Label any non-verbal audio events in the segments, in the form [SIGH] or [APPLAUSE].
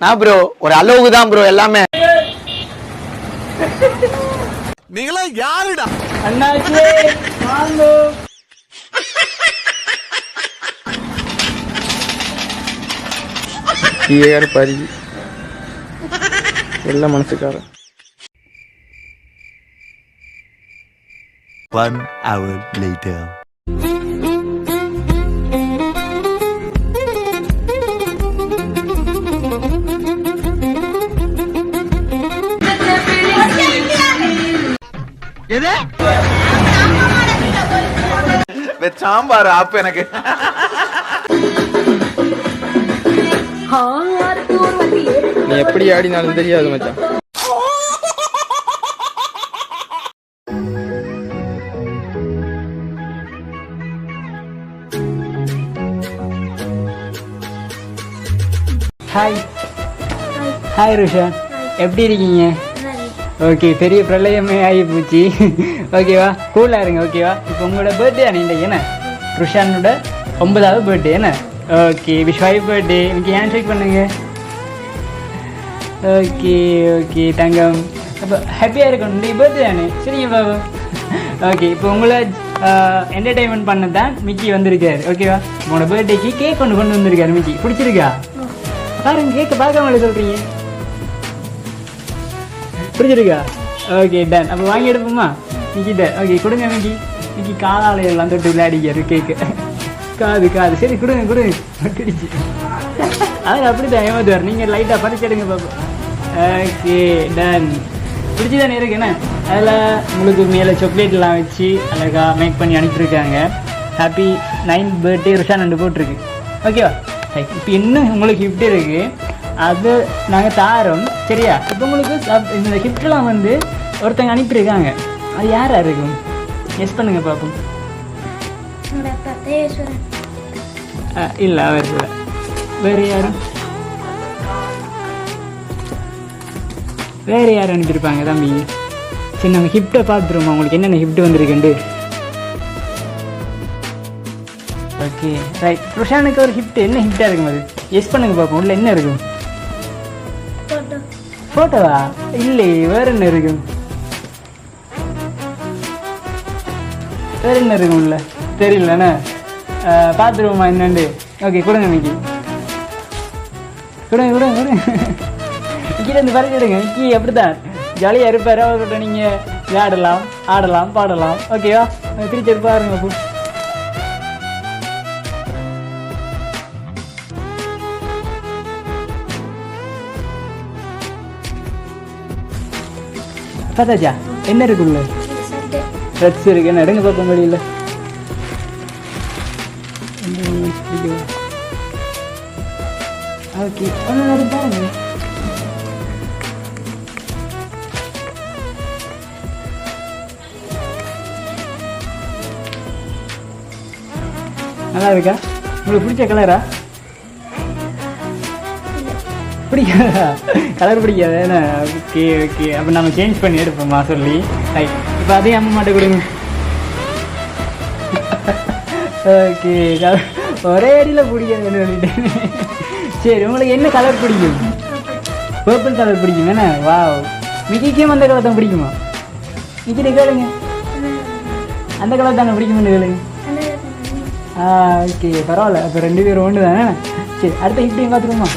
நான் ப்ரோ ஒரு அளவுக்கு தான் ப்ரோ எல்லாமே. நீங்களா யாருடா? பரி. எல்லாம் மனசுக்காரன். One hour later. சாம்பார் ஆப்பு எனக்கு. நீ எப்படி ஆடினாலும் தெரியாது மச்சான். ஹாய் ஹாய் ருஷா எப்படி இருக்கீங்க? ஓகே பெரிய பிரளயமே ஆகி போச்சு. ஓகேவா கூலாக இருங்க ஓகேவா இப்போ உங்களோட பர்த்டே அன்னைக்கு என்ன? ருஷானோட ஒன்பதாவது பர்த்டே என்ன? ஓகே விஷ் ஃபைவ் பர்த்டே இன்னைக்கு ஏன் ஷேக் பண்ணுங்க? ஓகே ஓகே தங்கம். அப்போ ஹாப்பியாக இருக்கணும். இன்னைக்கு பர்த்டே தானே சரிங்க பாபு. ஓகே இப்போ உங்களை என்டர்டைன்மெண்ட் பண்ண தான் மிக்கி வந்திருக்காரு. ஓகேவா உங்களோட பர்த்டேக்கு கேக் கொண்டு கொண்டு வந்திருக்காரு மிக்கி பிடிச்சிருக்கா? பாருங்க பார்க்க பார்க்காமல சொல்கிறீங்க புரிஞ்சிருக்கா ஓகே டன் அப்போ வாங்கி எடுப்போமா? மிக்கிட்ட ஓகே கொடுங்க மிக்கி மிக்கி காலால எல்லாம் தொட்டு விளையாடிக்காரு கேக்கு காது காது. சரி கொடுங்க கொடுங்க. கிடிச்சு. அது அப்படி தான் ஏமாத்துவார் நீங்கள் லைட்டாக பறிச்செடுங்க பாப்போம். ஓகே டன் பிடிச்சி தானே இருக்கு என்ன? அதில் உங்களுக்கு மேலே சாக்லேட்லாம் வச்சு அழகாக மேக் பண்ணி அனுப்பிச்சிருக்காங்க. ஹாப்பி நைன்த் பர்த்டே ருஷான் ரெண்டு போட்டிருக்கு ஓகேவா இப்போ இன்னும் உங்களுக்கு gift இருக்குது அது நாங்கள் தாரோம். சரியா? இப்போ உங்களுக்கு சப்- இந்த கிஃப்ட்லாம் வந்து ஒருத்தங்க அனுப்பியிருக்காங்க. அது யாரா இருக்கும் எஸ் பண்ணுங்க பார்ப்போம் இல்லை அவர் இல்லை. வேறு யாரும்? வேறு யார் அனுப்பியிருப்பாங்க தம்பி? சரி நம்ம ஹிப்டை பார்த்துருவோம் உங்களுக்கு என்னென்ன ஹிப்ட் வந்திருக்குண்டு ஓகே. ரைட் ருஷானுக்கு ஒரு ஹிப்ட் என்ன ஹிப்டாக இருக்கும் அது? எஸ் பண்ணுங்க பார்ப்போம் உள்ள என்ன இருக்கும்? ஃபோட்டோவா இல்லை வேற என்ன இருக்கும்? வேற என்ன இருக்கும்ல தெரியலண்ணே பார்த்துருவோமா என்னண்டு? ஓகே கொடுங்க மிக்கி. கொடுங்க கொடுங்க கொடுங்க. கீழே இருந்து பறிச்சிடுங்க மிக்கி அப்படித்தான். ஜாலியாக இருப்பார். அவர்கிட்ட நீங்கள் விளையாடலாம் ஆடலாம் பாடலாம். ஓகேவா? திருச்சி பாருங்க பார்த்தாச்சா என்ன இருக்குள்ள சட்டை ட்ரெஸ் இருக்கு என்ன எடுங்க பார்க்க முடியல ஓகே பாருங்க. நல்லா இருக்கா? உங்களுக்கு பிடிச்ச கலரா பிடிக்காதா? கலர் பிடிக்காதா? என்ன? ஓகே ஓகே அப்போ நம்ம சேஞ்ச் பண்ணி எடுப்போமா சொல்லி? ரைட் இப்போ அதே அம்மா மாட்ட கொடுங்க. ஓகே ஒரே அடியில் பிடிக்காதுன்னு சொல்லிட்டேன். சரி உங்களுக்கு என்ன கலர் பிடிக்கும்? பர்பிள் கலர் பிடிக்கும் என்ன? வாவ் மிக்கிக்கும் அந்த கலர் தான் பிடிக்குமா? மிக்கிட்ட கேளுங்க. அந்த கலர் தானே பிடிக்கும்னு கேளுங்க. ஆ ஓகே பரவாயில்ல. அப்போ ரெண்டு பேரும் ஒன்று தானே சரி அடுத்த ஹிப்டையும் பார்த்துருவோமா?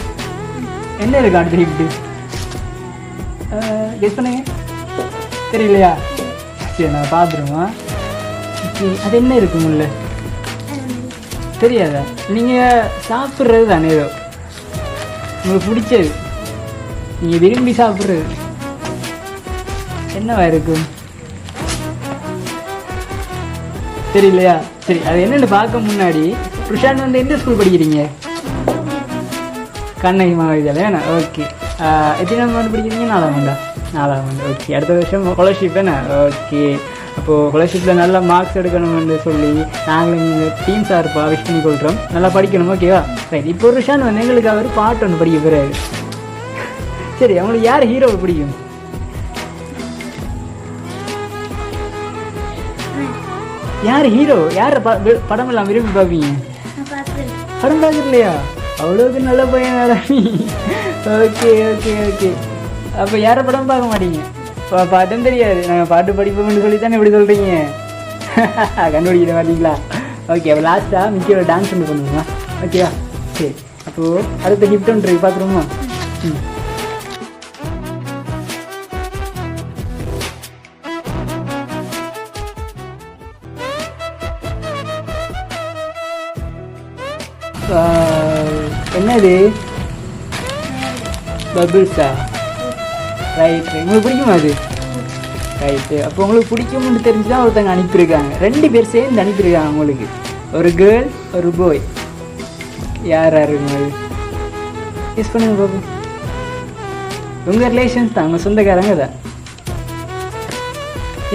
என்ன இருக்கு அடுத்த ஹிப்டு கெஸ் பண்ணுங்க தெரியலையா? சரி நான் பார்த்துருவோம் அது என்ன இருக்கும் உள்ள தெரியாதா? நீங்கள் சாப்பிட்றது தானே ஏதோ? உங்களுக்கு பிடிச்சது. நீங்கள் விரும்பி சாப்பிட்றது. என்னவா இருக்கும் தெரியலையா? சரி அது என்னன்னு பார்க்க முன்னாடி ருஷான் வந்து எந்த ஸ்கூல் படிக்கிறீங்க? கண்ணகி மகாவித்யாலயம் ஓகே எத்தனாம் ஆண்டு படிக்கிறீங்க நாலாம் ஆண்டா. நாலாம் ஆண்டு ஓகே அடுத்த வருஷம் ஸ்காலர்ஷிப் தானே ஓகே அப்போது ஸ்காலர்ஷிப்பில் நல்ல மார்க்ஸ் எடுக்கணும்னு சொல்லி நாங்களும் எங்கள் டீம் சார்பாக விஷ் பண்ணி கொள்கிறோம் நல்லா படிக்கணும் ஓகேவா ரைட் இப்போ ருஷான் வந்து எங்களுக்கு அவர் பாட்டு ஒன்று படிக்க போகிறாரு சரி அவங்களுக்கு யார் ஹீரோவை பிடிக்கும்? யார் ஹீரோ யார் படம் எல்லாம் விரும்பி பார்ப்பீங்க? படம் பார்க்குறது இல்லையா அவ்வளோக்கு நல்ல பையன் நீ ஓகே ஓகே ஓகே அப்போ யாரை படம் பார்க்க மாட்டீங்க? பாட்டும் தெரியாது. நாங்கள் பாட்டு படிப்போம்னு சொல்லி தானே இப்படி சொல்கிறீங்க கண்டுபிடிக்கிற மாட்டீங்களா? ஓகே அப்போ லாஸ்ட்டாக மிக்கியோட டான்ஸ் ஒன்று பண்ணுவோமா? ஓகேவா சரி. அப்போது அடுத்த ஹிப்ட் ஒன்று பார்த்துருவோமா ம். ஆஹ், என்னது? பபிள்ஸா ரைட் உங்களுக்கு பிடிக்குமா அது? ரைட்டு அப்போ உங்களுக்கு பிடிக்கும்னு தெரிஞ்சு தான் ஒருத்தங்க அனுப்பியிருக்காங்க. ரெண்டு பேர் சேர்ந்து அனுப்பியிருக்காங்க உங்களுக்கு. ஒரு கேர்ள் ஒரு பாய் யார் யாருங்க அது யூஸ் பண்ணுங்க பாபு. உங்கள் ரிலேஷன்ஸ் தான் உங்கள் சொந்தக்காரங்க தான்.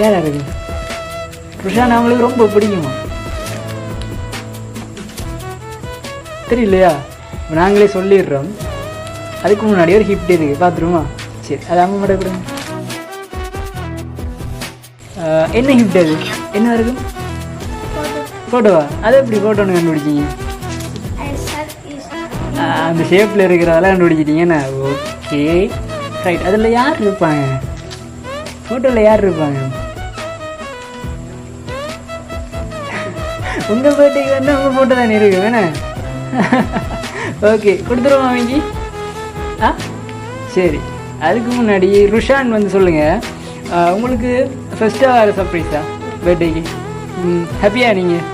யார் யாருங்க ருஷான் அவங்களுக்கு ரொம்ப பிடிக்குமா? தெரியலையா? நாங்களே சொல்லிடுறோம். அதுக்கு முன்னாடி ஒரு ஹிப்ட் இருக்குது பார்த்துருமா சரி அது அம்மா மட்டும் கொடுங்க. என்ன ஹிப்ட் அது? என்ன இருக்கும் ஃபோட்டோவா அது எப்படி ஃபோட்டோன்னு கண்டுபிடிச்சிங்க? அந்த ஷேப்பில் இருக்கிறதெல்லாம் கண்டுபிடிச்சிட்டீங்கண்ணா ஓகே ரைட் அதில் யார் இருப்பாங்க? ஃபோட்டோவில் யார் இருப்பாங்க? உங்கள் பர்த்டேக்கு வந்து உங்கள் ஃபோட்டோ தானே இருக்கு வேணா [LAUGHS] ஓகே. கொடுத்துருவோம் அவங்க ஆ? சரி. அதுக்கு முன்னாடி ருஷான் வந்து சொல்லுங்கள் உங்களுக்கு ஃபஸ்ட்டாக வர சர்ப்ரைஸா பர்த்டேக்கு ஹாப்பியா நீங்கள்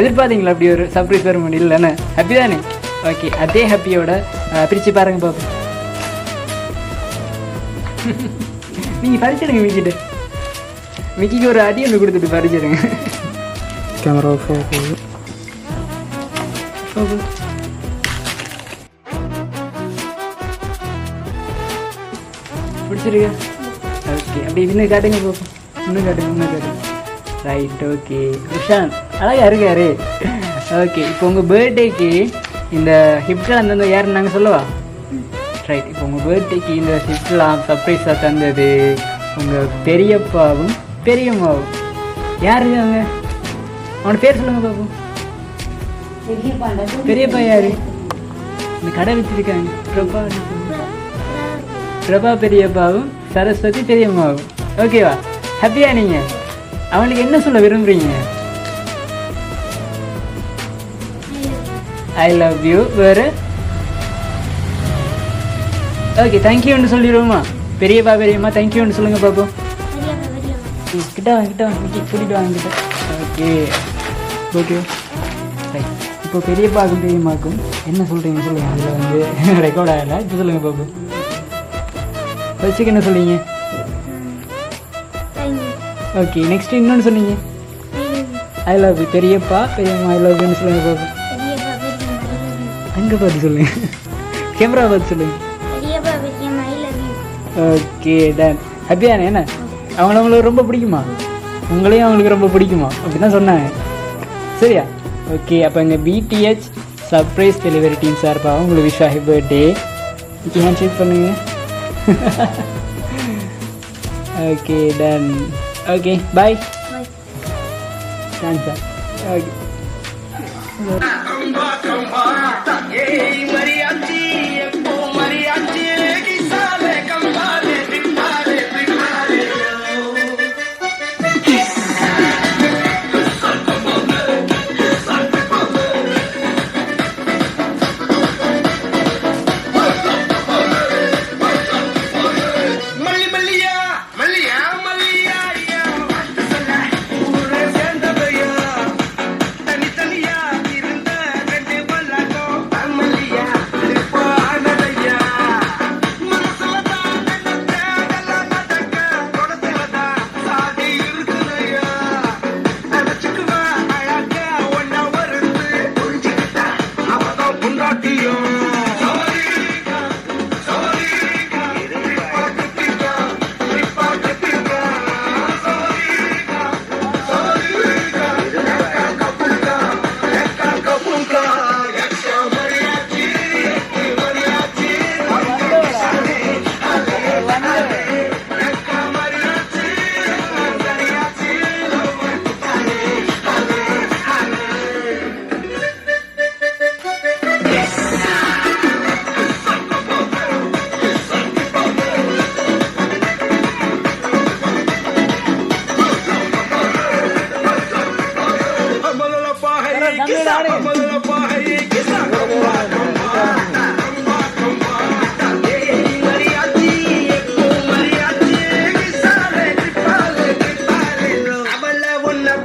எதிர்பார்த்தீங்களா அப்படி ஒரு சர்ப்ரைஸ் வர முடியல இல்லைண்ணே. ஹாப்பி தானே? ஓகே. அதே ஹாப்பியோட பிரித்து பாருங்க பாப்போம். [LAUGHS] நீங்கள் பறிச்சிடுங்க மிக்கிட்ட மிக்கிக்கு ஒரு அடி ஒன்று கொடுத்துட்டு பறிச்சிடுங்க. கேமரா ஆஃப் பிடிச்சிருக்கா ஓகே அப்படி இன்னும் காட்டுங்க போப்போம் இன்னும் காட்டுங்க இன்னும் காட்டுங்க ரைட் ஓகே விஷான் அழகா இருக்காரு ஓகே இப்போ உங்கள் பர்த்டேக்கு இந்த ஹிப்டில் அந்தந்த யாருன்னு நாங்கள் சொல்லவா ரைட் இப்போ உங்கள் பர்த்டேக்கு இந்த ஹிப்ட்லாம் சர்ப்ரைஸாக தந்தது உங்கள் பெரியப்பாவும் பெரியம்மாவும் யார் அவங்க அவனோட பேர் சொல்லுங்க பாப்போம் பெரியப்பா யாரு இந்த கடை வச்சிருக்காங்க பிரபா பிரபா பெரியப்பாவும் சரஸ்வதி பெரியம்மாவும். ஓகேவா ஹாப்பியா நீங்க? அவனுக்கு என்ன சொல்ல விரும்புறீங்க? ஐ லவ் யூ வேறு? ஓகே தேங்க்யூன்னு சொல்லிடுவோமா? பெரியப்பா பெரியம்மா தேங்க்யூன்னு சொல்லுங்க பாப்போம். கிட்ட வாங்க கிட்ட வாங்க மிக்கி கூட்டிட்டு வாங்க கிட்ட. ஓகே ஓகே ரைட் இப்போ பெரியப்பாக்கும் பெரியம்மாக்கும் என்ன சொல்கிறீங்கன்னு சொல்லுங்கள் அதில் வந்து [LAUGHS] ரெக்கார்ட் ஆகலை. இப்போ சொல்லுங்கள் பாப்பு வச்சுக்கு என்ன சொல்றீங்க? ஓகே நெக்ஸ்ட் இன்னொன்று சொன்னீங்க. ஐ லவ் யூ பெரியப்பா பெரியம்மா ஐ லவ் யூன்னு சொல்லுங்க பாப்பு அங்கே பார்த்து சொல்லுங்க. கேமரா பார்த்து சொல்லுங்க. ஓகே டன் ஹாப்பியானே என்ன? அவங்கள உங்களுக்கு ரொம்ப பிடிக்குமா? உங்களையும் அவங்களுக்கு ரொம்ப பிடிக்குமா? அப்படி தான் சொன்னாங்க. சரியா? ஓகே அப்போ எங்கள் பிடிஹெச் சர்ப்ரைஸ் டெலிவரி டீம் சார்பாக உங்களுக்கு விஷ் ஹாப்பி பர்த்டே இன்னைக்கு ஹேண்ட் ஷேக் பண்ணுங்க okay done okay bye thanks sir okay மல்லி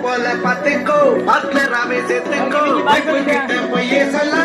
போல பார்த்துக்கோ. ஆத்துல ராமே சேர்த்துக்கோ. போய் சொல்ல